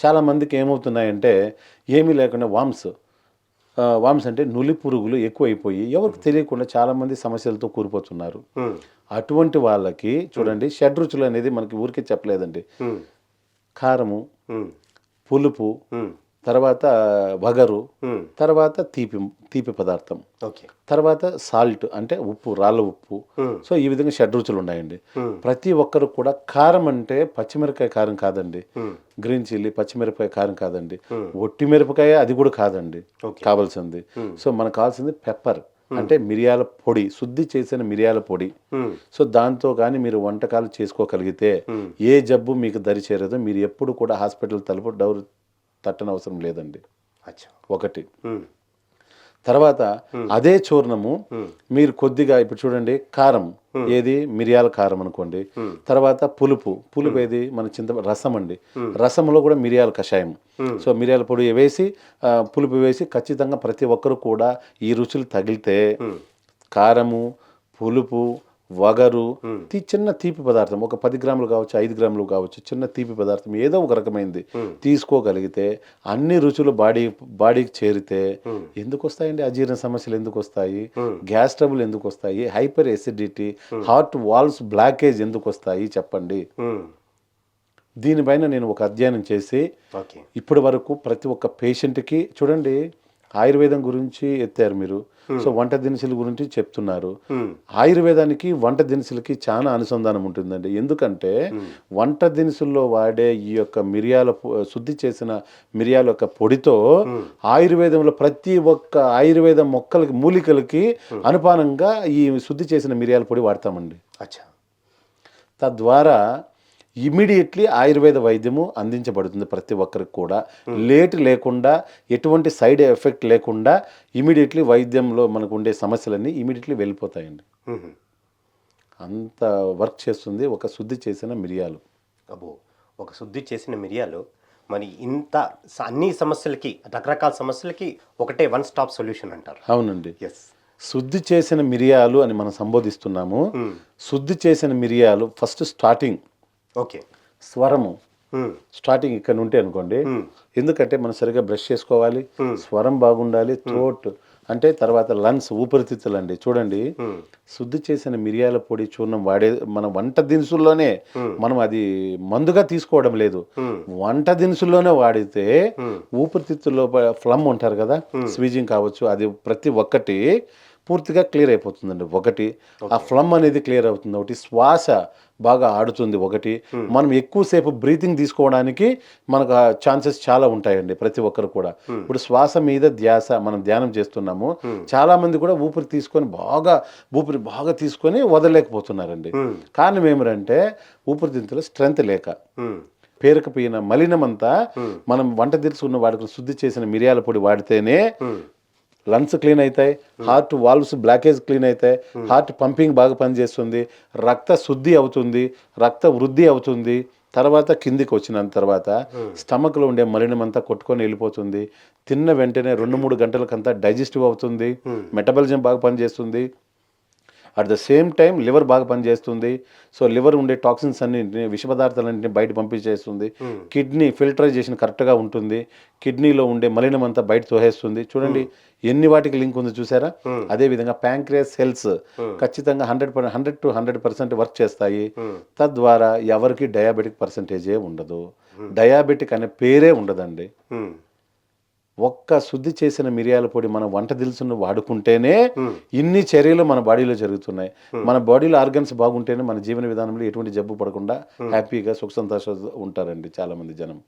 చాలా మందికి ఏమవుతున్నాయంటే ఏమీ లేకుండా వామ్స్ వామ్స్ అంటే నులి పురుగులు ఎక్కువైపోయి ఎవరికి తెలియకుండా చాలామంది సమస్యలతో కూలిపోతున్నారు ఉమ్, అటువంటి వాళ్ళకి చూడండి షడ్రుచులు అనేది మనకి ఊరికే చెప్పలేదండి. కారము పులుపు తర్వాత వగరు తర్వాత తీపి తీపి పదార్థం. ఓకే. తర్వాత సాల్ట్ అంటే ఉప్పు రాళ్ళ ఉప్పు. సో ఈ విధంగా షడ్రుచులు ఉన్నాయండి. ఉమ్, ప్రతి ఒక్కరు కూడా కారం అంటే పచ్చిమిరపకాయ కారం కాదండి. గ్రీన్ చిల్లీ పచ్చిమిరపకాయ కారం కాదండి. ఒట్టి మిరపకాయ అది కూడా కాదండి కావాల్సింది. సో మనకు కావాల్సింది పెప్పర్ అంటే మిరియాల పొడి శుద్ధి చేసిన మిరియాల పొడి. సో దాంతో కానీ మీరు వంటకాలు చేసుకోగలిగితే ఏ జబ్బు మీకు దరి చేరదు మీరు ఎప్పుడు కూడా హాస్పిటల్ తలుపు డోర్ తట్టనవసరం లేదండి. అచ్చా. ఒకటి. తర్వాత అదే చూర్ణము మీరు కొద్దిగా ఇప్పుడు చూడండి కారం. ఏది? మిరియాల కారం అనుకోండి. తర్వాత పులుపు. పులుపు ఏది? మన చింత రసం అండి. రసంలో కూడా మిరియాల కషాయం. సో మిరియాల పొడి వేసి పులుపు వేసి ఖచ్చితంగా ప్రతి ఒక్కరు కూడా ఈ రుచులు తగిలితే కారము పులుపు వగరు. తీ చిన్న తీపి పదార్థం ఒక పది గ్రాములు కావచ్చు ఐదు గ్రాములు కావచ్చు చిన్న తీపి పదార్థం ఏదో ఒక రకమైనది తీసుకోగలిగితే అన్ని రుచులు బాడీ బాడీకి చేరితే ఎందుకు వస్తాయండి అజీర్ణ సమస్యలు ఎందుకు వస్తాయి గ్యాస్ ట్రబుల్ ఎందుకు వస్తాయి hyper acidity heart walls blockage ఎందుకు వస్తాయి చెప్పండి దీనిపైన నేను ఒక అధ్యయనం చేసి ఇప్పటి వరకు ప్రతి ఒక్క పేషెంట్కి చూడండి ఆయుర్వేదం గురించి ఎత్తారు మీరు. సో వంట దినుసుల గురించి చెప్తున్నారు. ఉమ్, ఆయుర్వేదానికి వంట దినుసులకి చాలా అనుసంధానం ఉంటుందండి. ఎందుకంటే వంట దినుసుల్లో వాడే ఈ యొక్క మిరియాల శుద్ధి చేసిన మిరియాల యొక్క పొడితో ఆయుర్వేదంలో ప్రతి ఒక్క ఆయుర్వేద మొక్కలకి మూలికలకి అనుపానంగా ఈ శుద్ధి చేసిన మిరియాల పొడి వాడతామండి. అచ్చా. తద్వారా ఇమీడియట్లీ ఆయుర్వేద వైద్యము అందించబడుతుంది ప్రతి ఒక్కరికి కూడా. లేట్ లేకుండా ఎటువంటి సైడ్ ఎఫెక్ట్ లేకుండా ఇమీడియట్లీ వైద్యంలో మనకు ఉండే సమస్యలన్నీ ఇమీడియట్లీ వెళ్ళిపోతాయండి. అంత వర్క్ చేస్తుంది ఒక శుద్ధి చేసిన మిరియాలు. అబ్బో ఒక శుద్ధి చేసిన మిరియాలు మరి ఇంత అన్ని సమస్యలకి రకరకాల సమస్యలకి ఒకటే వన్ స్టాప్ సొల్యూషన్ అంటారు. అవునండి. ఎస్. శుద్ధి చేసిన మిరియాలు అని మనం సంబోధిస్తున్నాము. శుద్ధి చేసిన మిరియాలు ఫస్ట్ స్టార్టింగ్ ఓకే. స్వరము. స్టార్టింగ్ ఇక్కడ ఉంటే అనుకోండి ఎందుకంటే మనం సరిగా బ్రష్ చేసుకోవాలి స్వరం బాగుండాలి థ్రోట్ అంటే తర్వాత లంగ్స్ ఊపిరితిత్తులు అండి చూడండి శుద్ధి చేసిన మిరియాల పొడి చూర్ణం వాడే మన వంట దినుసుల్లోనే మనం అది మందుగా తీసుకోవడం లేదు. వంట దినుసుల్లోనే వాడితే ఊపిరితిత్తుల్లో ఫ్లమ్ ఉంటారు కదా స్వీజింగ్ కావచ్చు అది ప్రతి ఒక్కటి పూర్తిగా క్లియర్ అయిపోతుందండి. ఒకటి ఆ ఫ్లమ్ అనేది క్లియర్ అవుతుంది. ఒకటి శ్వాస బాగా ఆడుతుంది. ఒకటి మనం ఎక్కువసేపు బ్రీతింగ్ తీసుకోవడానికి మనకు ఛాన్సెస్ చాలా ఉంటాయండి ప్రతి ఒక్కరు కూడా. ఇప్పుడు శ్వాస మీద ధ్యాస మనం ధ్యానం చేస్తున్నాము. చాలా మంది కూడా ఊపిరి తీసుకొని బాగా ఊపిరి బాగా తీసుకొని వదలలేకపోతున్నారండి. కారణం ఏమిటంటే ఊపిరితిత్తుల స్ట్రెంత్ లేక. పేరుకపోయిన మలినమంతా మనం వంట తెలుసుకున్న వాడికి శుద్ధి చేసిన మిరియాల పొడి వాడితేనే లంగ్స్ క్లీన్ అవుతాయి హార్ట్ వాల్వ్స్ బ్లాకేజ్ క్లీన్ అవుతాయి హార్ట్ పంపింగ్ బాగా పనిచేస్తుంది రక్త శుద్ధి అవుతుంది రక్త వృద్ధి అవుతుంది. తర్వాత కిందికి వచ్చిన తర్వాత స్టమక్లో ఉండే మలినమంతా కొట్టుకొని వెళ్ళిపోతుంది. తిన్న వెంటనే రెండు మూడు గంటలకంతా డైజెస్టివ్ అవుతుంది. మెటబాలిజం బాగా పనిచేస్తుంది. At the same time liver బాగా పనిచేస్తుంది. సో లివర్ ఉండే టాక్సిన్స్ అన్నింటిని విష పదార్థాలన్నింటినీ బయట పంపించేస్తుంది. కిడ్నీ ఫిల్టరైజేషన్ కరెక్ట్గా ఉంటుంది. కిడ్నీలో ఉండే మలినం అంతా బయట తోహేస్తుంది చూడండి ఎన్ని వాటికి లింక్ ఉంది చూసారా? అదే విధంగా ప్యాంక్రియాస్ సెల్స్ ఖచ్చితంగా hundred hundred to hundred percent work చేస్తాయి. తద్వారా ఎవరికి డయాబెటిక్ పర్సెంటేజే ఉండదు. డయాబెటిక్ అనే పేరే ఉండదండి. ఒక్క శుద్ధి చేసిన మిరియాల పొడి మన వంట దినుసును వాడుకుంటేనే ఇన్ని చర్యలు మన బాడీలో జరుగుతున్నాయి. మన బాడీలో ఆర్గన్స్ బాగుంటేనే మన జీవన విధానంలో ఎటువంటి జబ్బు పడకుండా హ్యాపీగా సుఖ సంతోషాలు ఉంటారండి చాలా మంది జనం.